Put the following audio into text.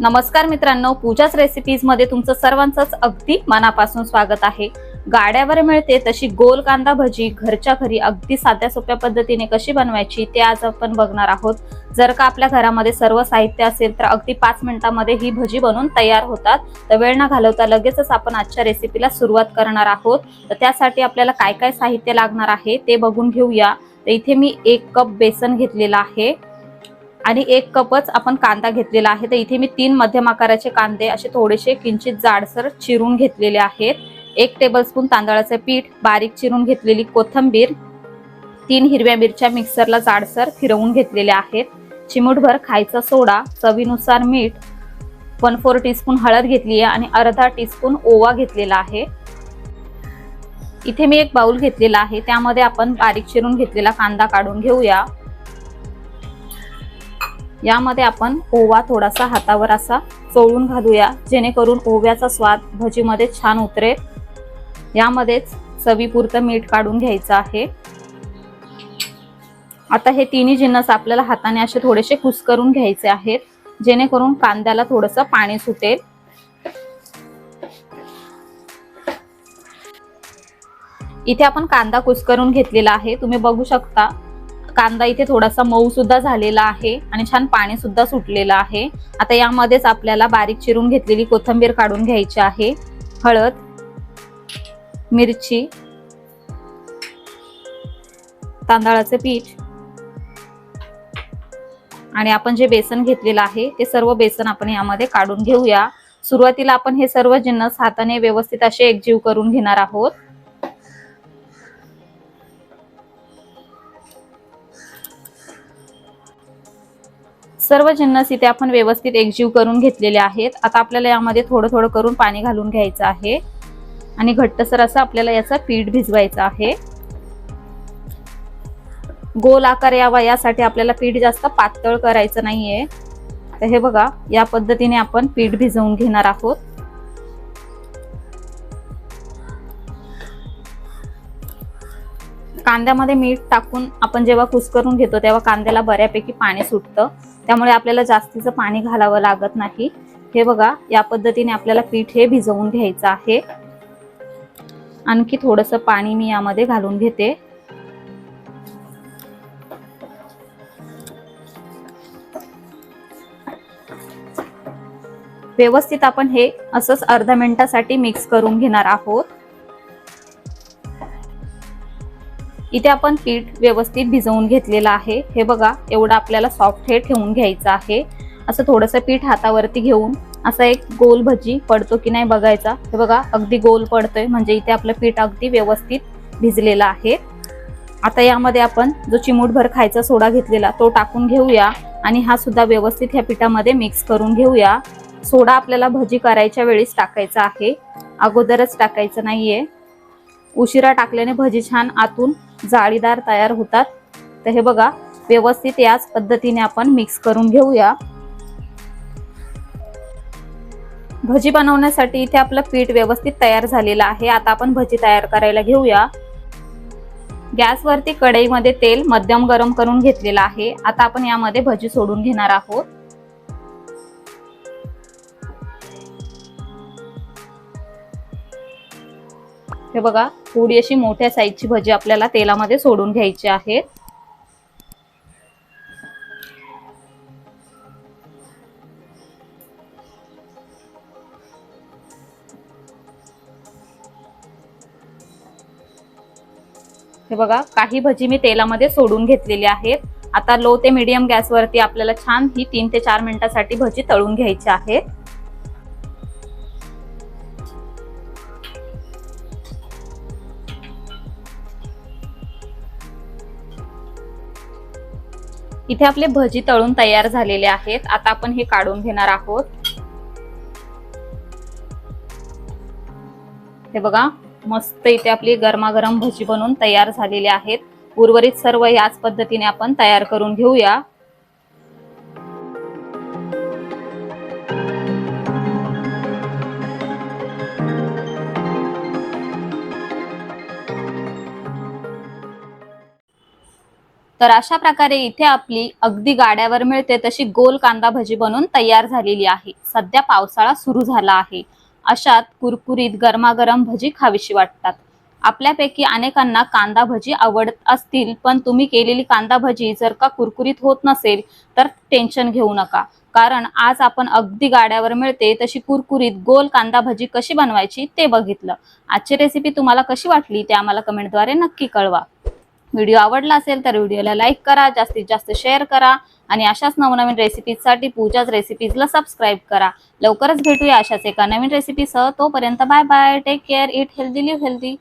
नमस्कार मित्रांनो पूजाच रेसिपीजमध्ये तुमचं सर्वांचंच अगदी मनापासून स्वागत आहे. गाड्यावर मिळते तशी गोल कांदा भजी घरच्या घरी अगदी साध्या सोप्या पद्धतीने कशी बनवायची ते आज आपण बघणार आहोत. जर का आपल्या घरामध्ये सर्व साहित्य असेल तर अगदी पाच मिनिटांमध्ये ही भजी बनवून तयार होतात. तर वेळ न घालवता लगेचच आपण आजच्या रेसिपीला सुरुवात करणार आहोत. तर त्यासाठी आपल्याला काय काय साहित्य लागणार आहे ते बघून घेऊया. तर इथे मी एक कप बेसन घेतलेला आहे. आणि एक कपच आपण कांदा घेतलेला आहे. तर इथे मी तीन मध्यम आकाराचे कांदे असे थोडेसे किंचित जाडसर चिरून घेतलेले आहेत. एक टेबलस्पून तांदळाचे पीठ बारीक चिरून घेतलेली कोथंबीर तीन हिरव्या मिरच्या मिक्सरला जाडसर फिरवून घेतलेल्या आहेत. चिमूटभर खायचा सोडा चवीनुसार मीठ वन फोर टीस्पून हळद घेतली आहे आणि अर्धा टीस्पून ओवा घेतलेला आहे. इथे मी एक बाउल घेतलेला आहे. त्यामध्ये आपण बारीक चिरून घेतलेला कांदा काढून घेऊया. यामध्ये आपण ओवा थोडासा हातावर असा चोळून घालूया जेणेकरून ओव्याचा स्वाद भजीमध्ये छान उतरेल. यामध्येच चवीपुरतं मीठ काढून घ्यायचं आहे. आता हे तिन्ही जिन्नस आपल्याला हाताने असे थोडेसे कुस्करून घ्यायचे आहेत जेणेकरून कांद्याला थोडंसं पाणी सुटेल. इथे आपण कांदा कुस्करून घेतलेला आहे तुम्ही बघू शकता. कांदा इथे थोडासा मऊ सुद्धा झालेला आहे आणि छान पाणी सुद्धा सुटलेलं आहे. आता यामध्येच आपल्याला बारीक चिरून घेतलेली कोथंबीर काढून घ्यायची आहे. हळद मिरची तांदळाचे पीठ आणि आपण जे बेसन घेतलेलं आहे ते सर्व बेसन आपण यामध्ये काढून घेऊया. सुरुवातीला आपण हे सर्व जिन्नस हाताने व्यवस्थित असे एकजीव करून घेणार आहोत. सर्व जिन्नस इथे आपण व्यवस्थित एकजीव करून घेतलेले आहेत. आता आपल्याला यामध्ये थोडं थोडं करून पाणी घालून घ्यायचं आहे. आणि घट्टसर असं आपल्याला याचा पीठ भिजवायचं आहे. गोल आकार यावा यासाठी आपल्याला पीठ जास्त पातळ करायचं नाहीये. तर हे बघा या पद्धतीने आपण पीठ भिजवून घेणार आहोत. कांद्यामध्ये मीठ टाकून आपण जेव्हा कुस्करून घेतो तेव्हा कांद्याला बऱ्यापैकी पाणी सुटतं. त्यामुळे आपल्याला जास्तीचं पाणी घालावं लागत नाही. हे बघा या पद्धतीने आपल्याला पीठ हे भिजवून घ्यायचं आहे. आणखी थोडस पाणी मी यामध्ये घालून घेते. व्यवस्थित आपण हे असंच अर्धा मिनिटासाठी मिक्स करून घेणार आहोत. इथे आपण पीठ व्यवस्थित भिजवून घेतलेलं आहे. हे बघा एवढं आपल्याला सॉफ्ट हे ठेवून घ्यायचं आहे. असं थोडंसं पीठ हातावरती घेऊन असा एक गोल भजी पडतो की नाही बघायचा. हे बघा अगदी गोल पडतोय. म्हणजे इथे आपलं पीठ अगदी व्यवस्थित भिजलेलं आहे. आता यामध्ये आपण जो चिमूटभर खायचा सोडा घेतलेला तो टाकून घेऊया. आणि हा सुद्धा व्यवस्थित ह्या पिठामध्ये मिक्स करून घेऊया. सोडा आपल्याला भजी करायच्या वेळेस टाकायचा आहे. अगोदरच टाकायचं नाहीये. उशिरा टाकल्याने भजी छान आतून जाळीदार तयार होतात. तर हे बघा व्यवस्थित याच पद्धतीने आपण मिक्स करून घेऊया. भजी बनवण्यासाठी इथे आपलं पीठ व्यवस्थित तयार झालेलं आहे. आता आपण भजी तयार करायला घेऊया. गॅसवरती कढईमध्ये तेल मध्यम गरम करून घेतलेलं आहे. आता आपण यामध्ये भजी सोडून घेणार आहोत. हे बघा थोडी अशी मोठ्या साईजची भजी आपल्याला तेलामध्ये सोडून घ्यायची आहे. हे बघा काही भजी मी तेलामध्ये सोडून घेतलेली आहेत. आता लो ते मीडियम गॅसवरती आपल्याला छान ही तीन ते चार मिनिटासाठी भजी तळून घ्यायची आहे. इथे आपले भजी तळून तयार झालेले आहेत. आता आपण हे काढून घेणार आहोत. हे बघा मस्त इथे आपली गरमागरम भजी बनवून तयार झालेली आहेत. उर्वरित सर्व याच पद्धतीने आपण तयार करून घेऊया. तर अशा प्रकारे इथे आपली अगदी गाड्यावर मिळते तशी गोल कांदा भजी बनून तयार झालेली आहे. सध्या पावसाळा सुरू झाला आहे. अशात कुरकुरीत गरमागरम भजी खावीशी वाटतात. आपल्यापैकी अनेकांना कांदा भजी आवडत असतील पण तुम्ही केलेली कांदा भजी जर का कुरकुरीत होत नसेल तर टेन्शन घेऊ नका. कारण आज आपण अगदी गाड्यावर मिळते तशी कुरकुरीत गोल कांदा भजी कशी बनवायची ते बघितलं. आजची रेसिपी तुम्हाला कशी वाटली ते आम्हाला कमेंटद्वारे नक्की कळवा. व्हिडिओ आवडला असेल तर व्हिडिओला लाईक करा जास्तीत जास्त शेअर करा आणि अशाच नवनवीन रेसिपीजसाठी पूजाच रेसिपीजला सबस्क्राईब करा. लवकरच भेटूया अशाच एका नवीन रेसिपीसह. तोपर्यंत bye bye take care eat healthy live healthy